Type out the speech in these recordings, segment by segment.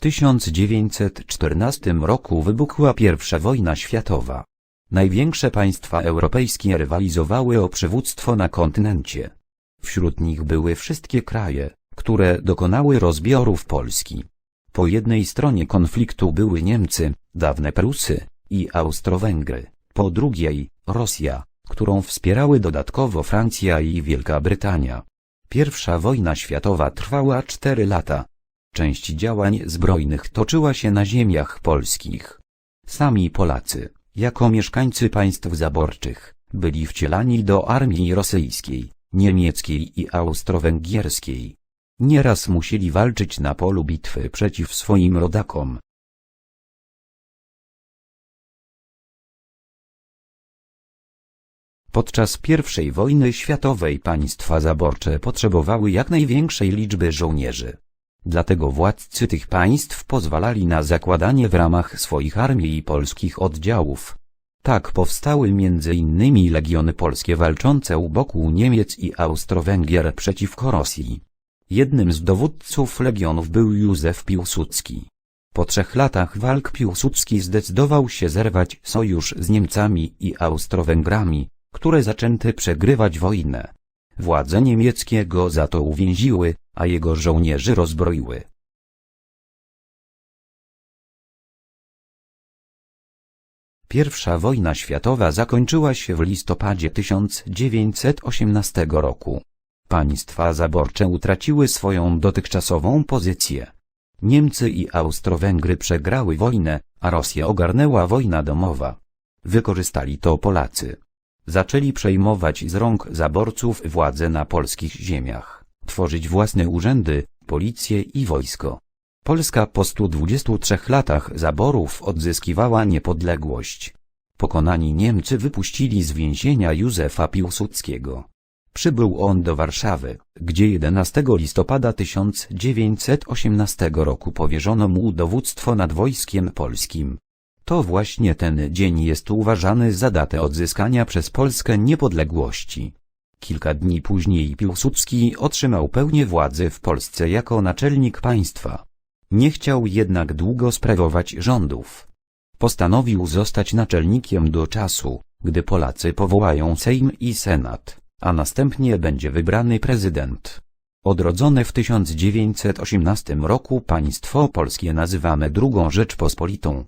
W 1914 roku wybuchła I wojna światowa. Największe państwa europejskie rywalizowały o przywództwo na kontynencie. Wśród nich były wszystkie kraje, które dokonały rozbiorów Polski. Po jednej stronie konfliktu były Niemcy, dawne Prusy i Austro-Węgry, po drugiej Rosja, którą wspierały dodatkowo Francja i Wielka Brytania. Pierwsza wojna światowa trwała cztery lata. Część działań zbrojnych toczyła się na ziemiach polskich. Sami Polacy, jako mieszkańcy państw zaborczych, byli wcielani do armii rosyjskiej, niemieckiej i austro-węgierskiej. Nieraz musieli walczyć na polu bitwy przeciw swoim rodakom. Podczas I wojny światowej państwa zaborcze potrzebowały jak największej liczby żołnierzy. Dlatego władcy tych państw pozwalali na zakładanie w ramach swoich armii polskich oddziałów. Tak powstały m.in. legiony polskie walczące u boku Niemiec i Austro-Węgier przeciwko Rosji. Jednym z dowódców legionów był Józef Piłsudski. Po trzech latach walk Piłsudski zdecydował się zerwać sojusz z Niemcami i Austro-Węgrami, które zaczęty przegrywać wojnę. Władze niemieckie go za to uwięziły, a jego żołnierzy rozbroiły. Pierwsza wojna światowa zakończyła się w listopadzie 1918 roku. Państwa zaborcze utraciły swoją dotychczasową pozycję. Niemcy i Austro-Węgry przegrały wojnę, a Rosję ogarnęła wojna domowa. Wykorzystali to Polacy. Zaczęli przejmować z rąk zaborców władzę na polskich ziemiach, tworzyć własne urzędy, policję i wojsko. Polska po 123 latach zaborów odzyskiwała niepodległość. Pokonani Niemcy wypuścili z więzienia Józefa Piłsudskiego. Przybył on do Warszawy, gdzie 11 listopada 1918 roku powierzono mu dowództwo nad wojskiem polskim. To właśnie ten dzień jest uważany za datę odzyskania przez Polskę niepodległości. Kilka dni później Piłsudski otrzymał pełnię władzy w Polsce jako naczelnik państwa. Nie chciał jednak długo sprawować rządów. Postanowił zostać naczelnikiem do czasu, gdy Polacy powołają Sejm i Senat, a następnie będzie wybrany prezydent. Odrodzone w 1918 roku państwo polskie nazywane drugą Rzeczpospolitą.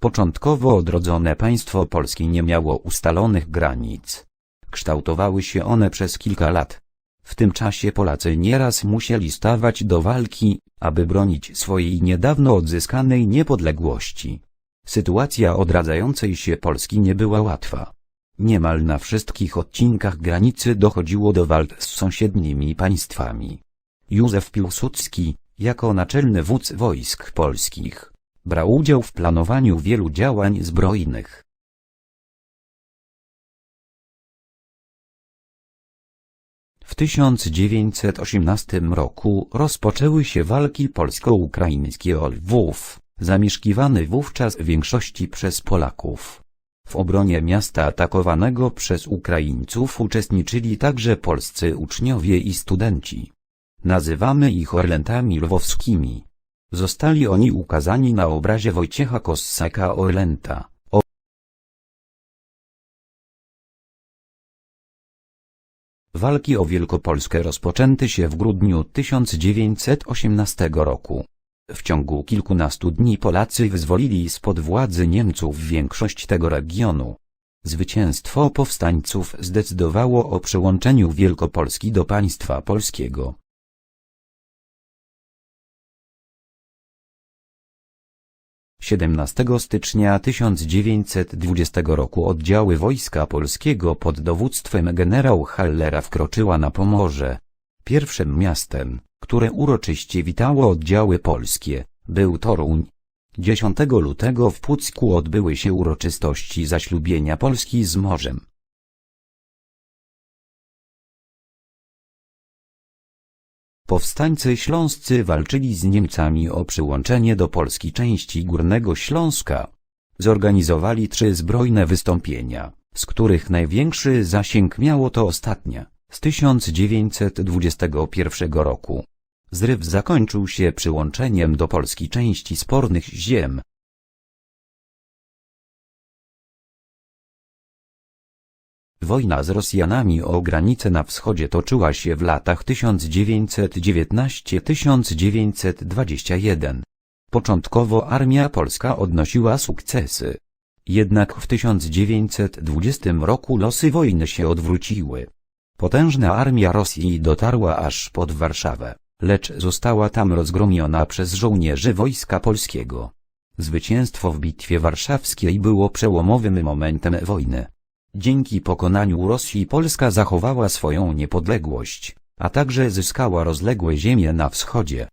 Początkowo odrodzone państwo polskie nie miało ustalonych granic. Kształtowały się one przez kilka lat. W tym czasie Polacy nieraz musieli stawać do walki, aby bronić swojej niedawno odzyskanej niepodległości. Sytuacja odradzającej się Polski nie była łatwa. Niemal na wszystkich odcinkach granicy dochodziło do walk z sąsiednimi państwami. Józef Piłsudski, jako naczelny wódz wojsk polskich, brał udział w planowaniu wielu działań zbrojnych. W 1918 roku rozpoczęły się walki polsko-ukraińskie o Lwów, zamieszkiwany wówczas w większości przez Polaków. W obronie miasta atakowanego przez Ukraińców uczestniczyli także polscy uczniowie i studenci. Nazywamy ich Orlentami lwowskimi. Zostali oni ukazani na obrazie Wojciecha Kossaka Orlenta. O Walki o Wielkopolskę rozpoczęty się w grudniu 1918 roku. W ciągu kilkunastu dni Polacy wyzwolili spod władzy Niemców większość tego regionu. Zwycięstwo powstańców zdecydowało o przyłączeniu Wielkopolski do państwa polskiego. 17 stycznia 1920 roku oddziały Wojska Polskiego pod dowództwem generał Hallera wkroczyła na Pomorze. Pierwszym miastem, które uroczyście witało oddziały polskie, był Toruń. 10 lutego w Pucku odbyły się uroczystości zaślubienia Polski z morzem. Powstańcy śląscy walczyli z Niemcami o przyłączenie do Polski części Górnego Śląska. Zorganizowali trzy zbrojne wystąpienia, z których największy zasięg miało to ostatnie. z 1921 roku. Zryw zakończył się przyłączeniem do Polski części spornych ziem. Wojna z Rosjanami o granice na wschodzie toczyła się w latach 1919-1921. Początkowo armia polska odnosiła sukcesy. Jednak w 1920 roku losy wojny się odwróciły. Potężna armia Rosji dotarła aż pod Warszawę, lecz została tam rozgromiona przez żołnierzy Wojska Polskiego. Zwycięstwo w Bitwie Warszawskiej było przełomowym momentem wojny. Dzięki pokonaniu Rosji Polska zachowała swoją niepodległość, a także zyskała rozległe ziemie na wschodzie.